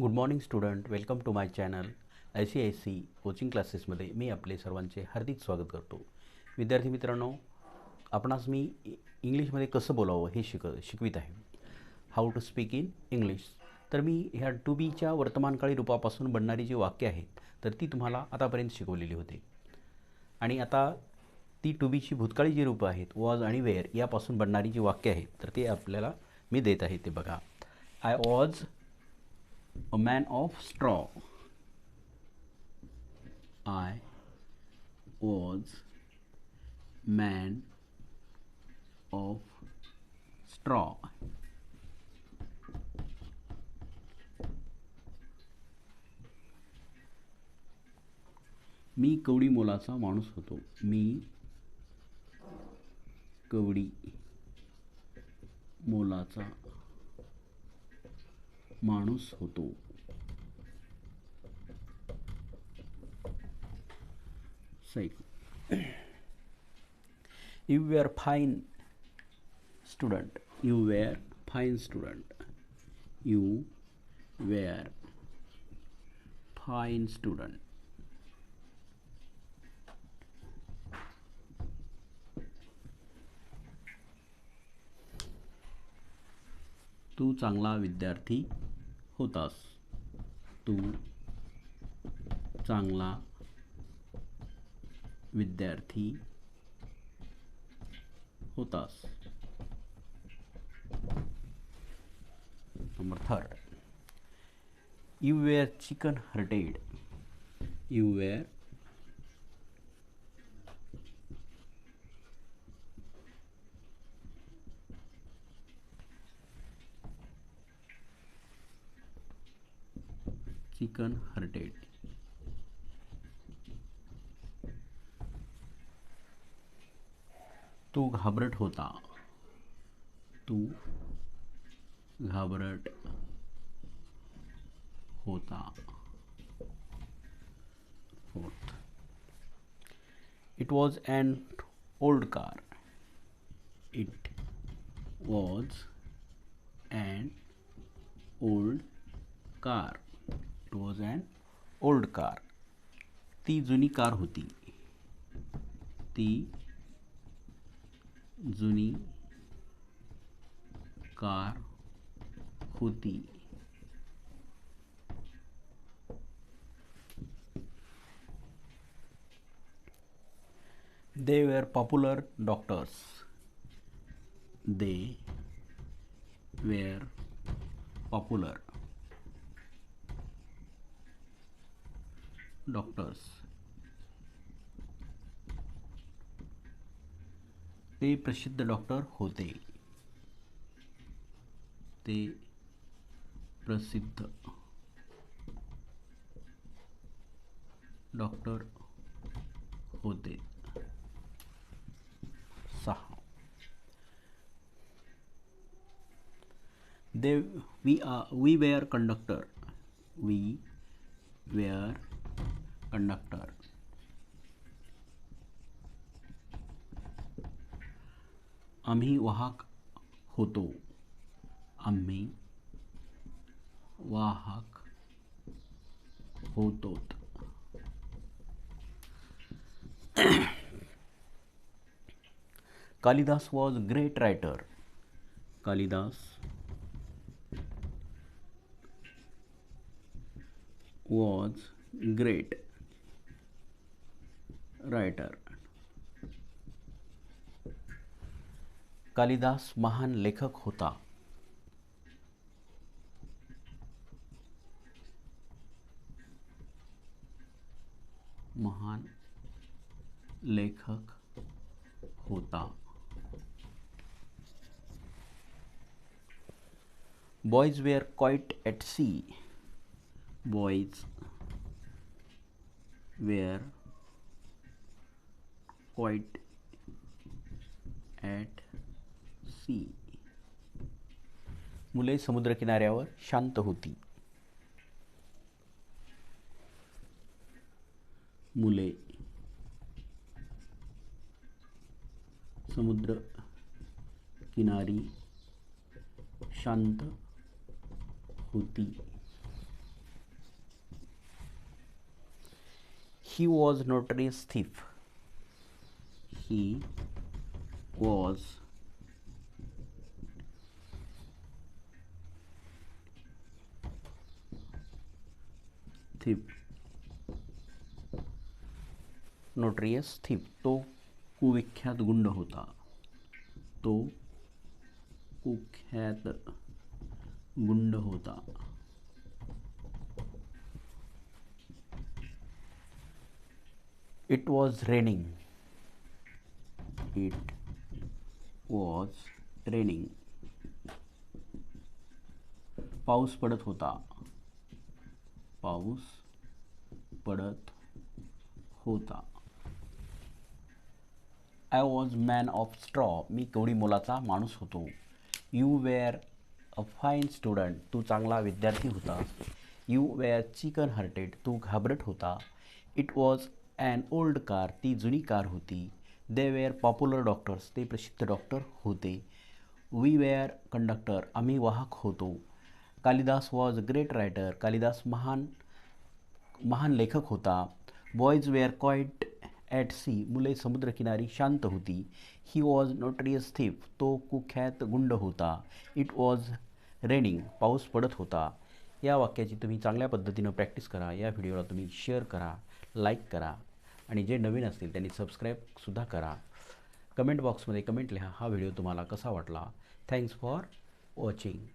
Good morning student welcome to my channel I C I C coaching क्लासेसमध्ये मी आपले सर्वांचे हार्दिक स्वागत करतो. विद्यार्थी मित्रांनो आपणास मी इंग्लिशमध्ये कसं बोलावं हे शिक शिकवित आहे. How to speak in English तर मी ह्या टू बीच्या वर्तमानकाळी रूपापासून बनणारी जी वाक्य आहेत तर ती तुम्हाला आतापर्यंत शिकवलेली होती. आणि आता ती टू बीची भूतकाळी जी रूपं आहेत वॉज आणि वेअर यापासून बनणारी जी वाक्य आहेत तर ते आपल्याला मी देत आहे ते बघा. I was a man of straw. I was man of straw. मी कवडी मोलाचा माणूस होतो मी कवडी मोलाचा माणूस होतो. सही you were fine student you were fine student you were fine student तू चांगला विद्यार्थी होतास. तू चांगला विद्यार्थी होतास. Number third you were chicken hearted you were chicken hearted तू घाबरट होता। तू घाबरट होता। Fourth. It was an old car it was an old car it was an old car ती जुनी कार होती. ती जुनी कार होती. They were popular doctors they were popular doctors. ते प्रसिद्ध डॉक्टर होते. ते प्रसिद्ध डॉक्टर होते. सहा. They we are we were conductor we were conductor. आम्ही वाहक होतो. आम्ही वाहक होतो. Kalidas was great writer Kalidas was great writer. Kalidas महान लेखक होता. महान लेखक होता. Boys were quiet at sea boys were point at sea. मुले समुद्र किनाऱ्यावर शांत होती. मुले समुद्र किनारी शांत होती. He was notorious thief he was thief notorious thief तो कुविख्यात गुंड होता तो कुख्यात गुंड होता it was raining it was training पाऊस पडत होता. पाऊस पडत होता. I was man of straw मी कवडी मोलाचा माणूस होतो. You were a fine student तू चांगला विद्यार्थी होता. यू वेअर चिकन हार्टेड तू घाबरट होता. It was an old car ती जुनी कार होती. दे वेअर पॉप्युलर डॉक्टर्स ते प्रसिद्ध डॉक्टर होते. वी वेअर कंडक्टर आम्ही वाहक होतो. Kalidas was great writer Kalidas महान महान लेखक होता. Boys were quiet at sea मुले समुद्रकिनारी शांत होती. ही वॉज नोटरियस थिफ तो कुख्यात गुंड होता. इट वॉज रेनिंग पाऊस पडत होता. या वाक्याची तुम्ही चांगल्या पद्धतीनं प्रॅक्टिस करा. या व्हिडिओला तुम्ही शेअर करा. लाईक करा. आणि जे नवीन असतील त्यांनी सबस्क्राईबसुद्धा करा. कमेंट बॉक्समध्ये कमेंट लिहा हा व्हिडिओ तुम्हाला कसा वाटला? Thanks for watching